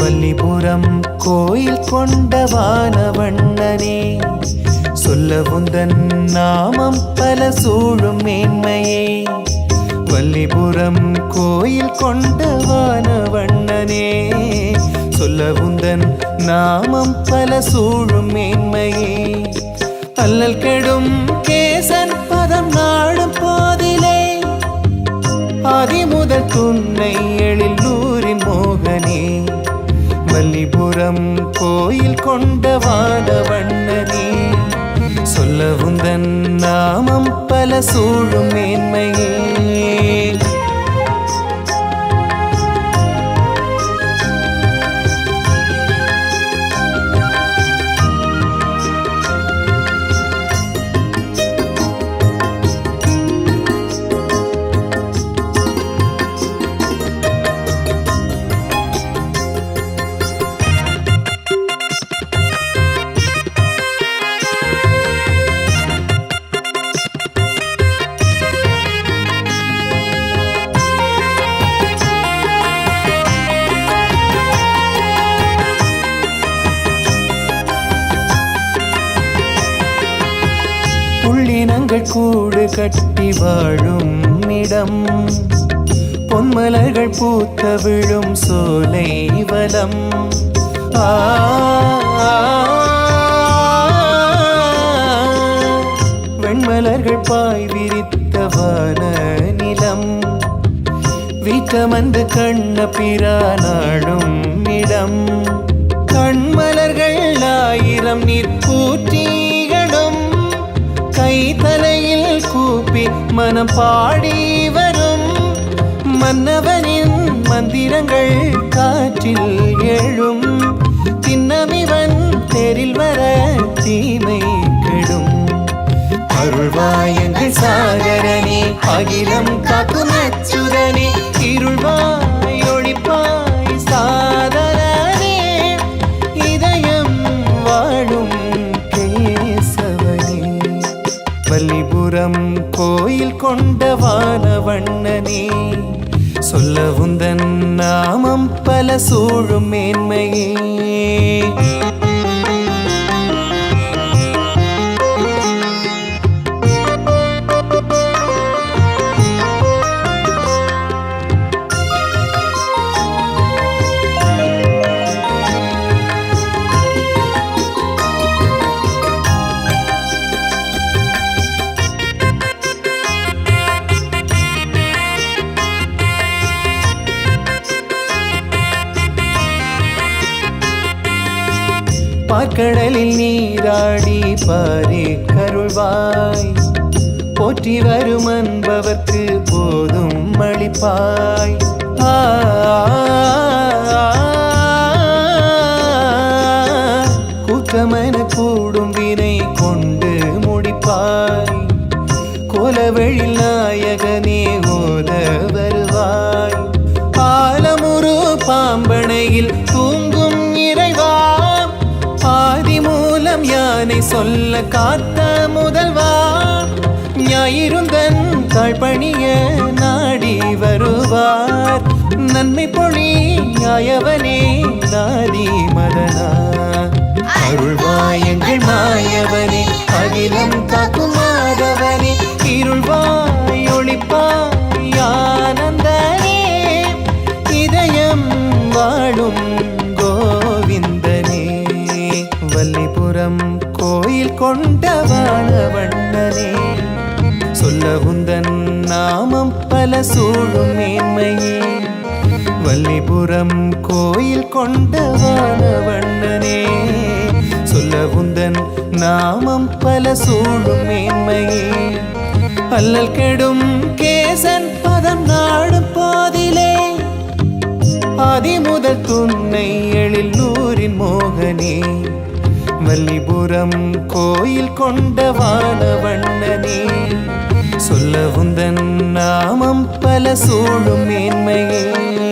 வல்லிபுரம் கோயில் கொண்ட வானவண்ணனே சொல்ல உந்தன் நாமம் பல சூழும் மேன்மையே. வல்லிபுரம் கோயில் கொண்ட வானவண்ணனே சொல்ல உந்தன் நாமம் பல சூழும் மேன்மையே. அல்லல் கெடும் கேசன் பதம் நாடும் போதிலே அதிமுதல் துன்னை எழில் எழிலூரின் மோகனே. வல்லிபுரம் கோயில் கொண்ட வாடவண்ணனே சொல்ல உந்தன் நாமம் பல சூழும் மேன்மையே. புள்ளினங்கள் கூடு கட்டி வாழும் இடம். பொன்மலர்கள் பூத்த விழும் சோலை வலம். வெண்மலர்கள் பாய் விரித்த வான நிலம். வீட்டமந்து கண்ண பிரானாடும் இடம். கண்மலர்கள் ஆயிரம் நிற்ப கூப்பி மனம் பாடி வரும் மன்னவனின் மந்திரங்கள் காற்றில் எழும். தின்னமிவன் தெரி மணிபுரம் கோயில் கொண்ட வானவண்ணனே சொல்ல உந்தன் நாமம் பல சூழும் மேன்மையே. பாக்கடலில் நீராடி பாரி கருள்வாய். போற்றி வரும் அன்பவர்க்கு போதும் அளிப்பாய் ஆ, கூற்றமென கூடும் வினை கொண்டு முடிப்பாய். கோலவெழில் நாயகனே ஓத வருவாய். பாலமுரு பாம்பனையில் சொல்ல காத்த முதல்வா? ஞாயிருந்தன் தாழ்பணிய நாடி வருவார். நன்மை பொழி ஆயவனே நாதி மதனா. அருள்வாயங்கள் மாயவனே அகிலம் உந்தன் நாமம் பல சூழும் மேன்மையே. வல்லிபுரம் கோயில் கொண்ட வாழவண்ணனே சொல்ல உந்தன் நாமம் பல சூழும் மேன்மையே. அல்லல் கெடும் கேசன் பதம் நாடும் போதிலே. ஆதிமுதல் துன்னை எழில் நூரின் மோகனே. வல்லிபுரம் கோயில் கொண்ட வானவண்ணனே. சொல்ல உந்தன் நாமம் பல சூழும் மேன்மையே.